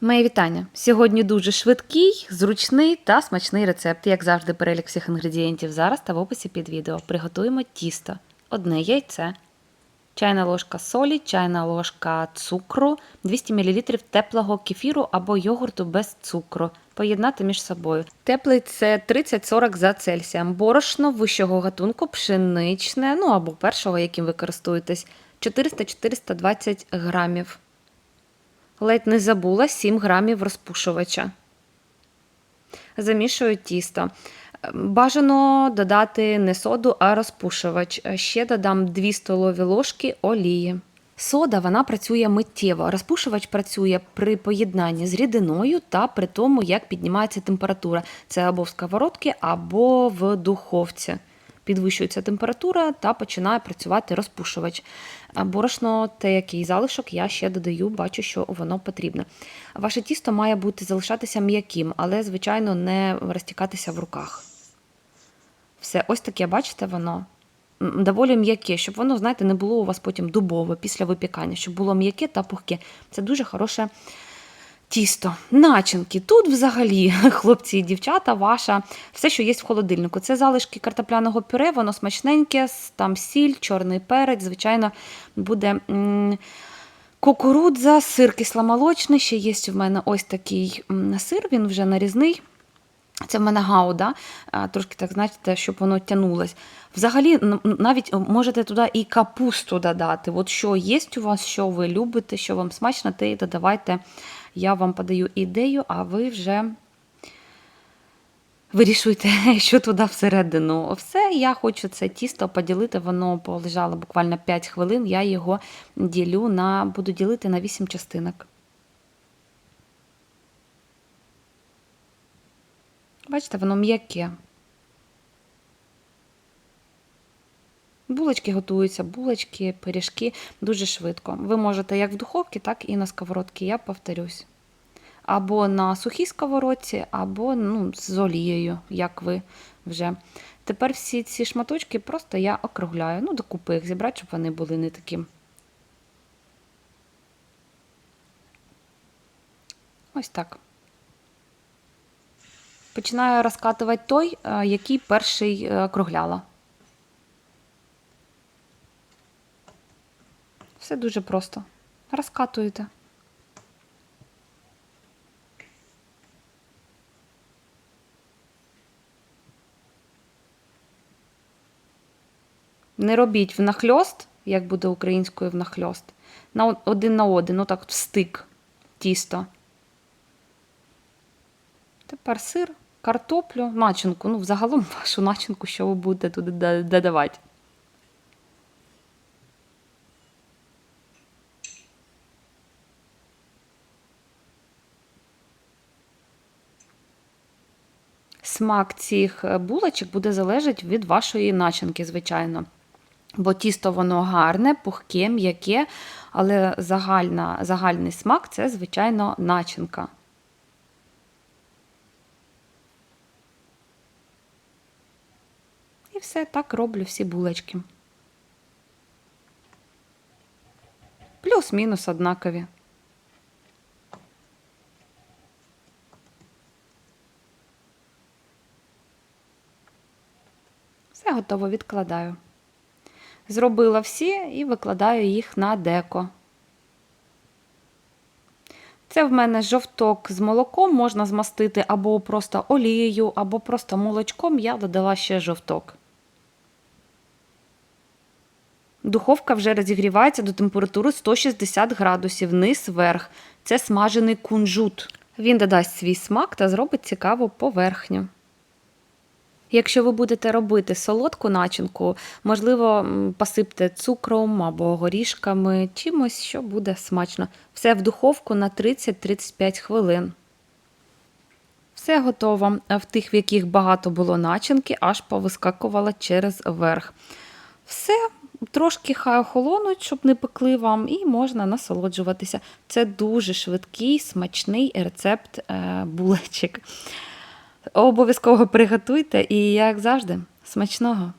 Мої вітання. Сьогодні дуже швидкий, зручний та смачний рецепт. Як завжди, перелік всіх інгредієнтів зараз та в описі під відео. Приготуємо тісто. Одне яйце, чайна ложка солі, чайна ложка цукру, 200 мл теплого кефіру або йогурту без цукру. Поєднати між собою. Теплий це 30-40 за Цельсієм. Борошно вищого гатунку, пшеничне, ну або першого, яким ви користуєтесь, 400-420 грамів. Ледь не забула 7 грамів розпушувача. Замішую тісто. Бажано додати не соду, а розпушувач. Ще додам 2 столові ложки олії. Сода вона працює миттєво. Розпушувач працює при поєднанні з рідиною та при тому, як піднімається температура. Це або в сковородці, або в духовці. Підвищується температура та починає працювати розпушувач. Борошно, те, який залишок, я ще додаю, бачу, що воно потрібне. Ваше тісто має бути залишатися м'яким, але, звичайно, не розтікатися в руках. Все, ось таке, бачите, воно доволі м'яке, щоб воно, знаєте, не було у вас потім дубове після випікання, щоб було м'яке та пухке. Це дуже хороше тісто. Начинки. Тут взагалі, хлопці і дівчата, ваша, все, що є в холодильнику. Це залишки картопляного пюре, воно смачненьке, там сіль, чорний перець, звичайно, буде. Кукурудза, сир кисломолочний, ще є в мене ось такий сир, він вже нарізний. Це в мене гауда, трошки так, знаєте, щоб воно тянулось. Взагалі, навіть можете туди і капусту додати. От що є у вас, що ви любите, що вам смачно, те і додавайте. Я вам подаю ідею, а ви вже вирішуйте, що туди всередину. Все, я хочу це тісто поділити, воно полежало буквально 5 хвилин. Я його ділю на, буду ділити на 8 частинок. Бачите, воно м'яке. Булочки готуються, булочки, пиріжки дуже швидко. Ви можете як в духовці, так і на сковородці, я повторюсь. Або на сухій сковородці, або ну, з олією, як ви вже. Тепер всі ці шматочки просто я округляю. Ну, докупи їх зібрати, щоб вони були не такі. Ось так. Починаю розкатувати той, е, який перший е, округляла. Все дуже просто. Розкатуєте. Не робіть внахльост, як буде українською внахльост, на один на один, отак в стик тісто. Тепер сир, картоплю, начинку. Ну, взагалом вашу начинку, що ви будете туди додавати. Смак цих е, булочок буде залежати від вашої начинки, звичайно. Бо тісто воно гарне, пухке, м'яке, але загальна, загальний смак це, звичайно, начинка. І все так роблю всі булочки. Плюс-мінус однакові. Все готово, відкладаю. Зробила всі і викладаю їх на деко. Це в мене жовток з молоком, можна змастити або просто олією, або просто молочком. Я додала ще жовток. Духовка вже розігрівається до температури 160 градусів, низ вверх. Це смажений кунжут. Він додасть свій смак та зробить цікаву поверхню. Якщо ви будете робити солодку начинку, можливо, посипте цукром або горішками, чимось, що буде смачно. Все в духовку на 30-35 хвилин. Все готово. В тих, в яких багато було начинки, аж повискакувала через верх. Все, трошки хай охолонуть, щоб не пекли вам, і можна насолоджуватися. Це дуже швидкий, смачний рецепт е, булочок. Обов'язково приготуйте і, як завжди, смачного!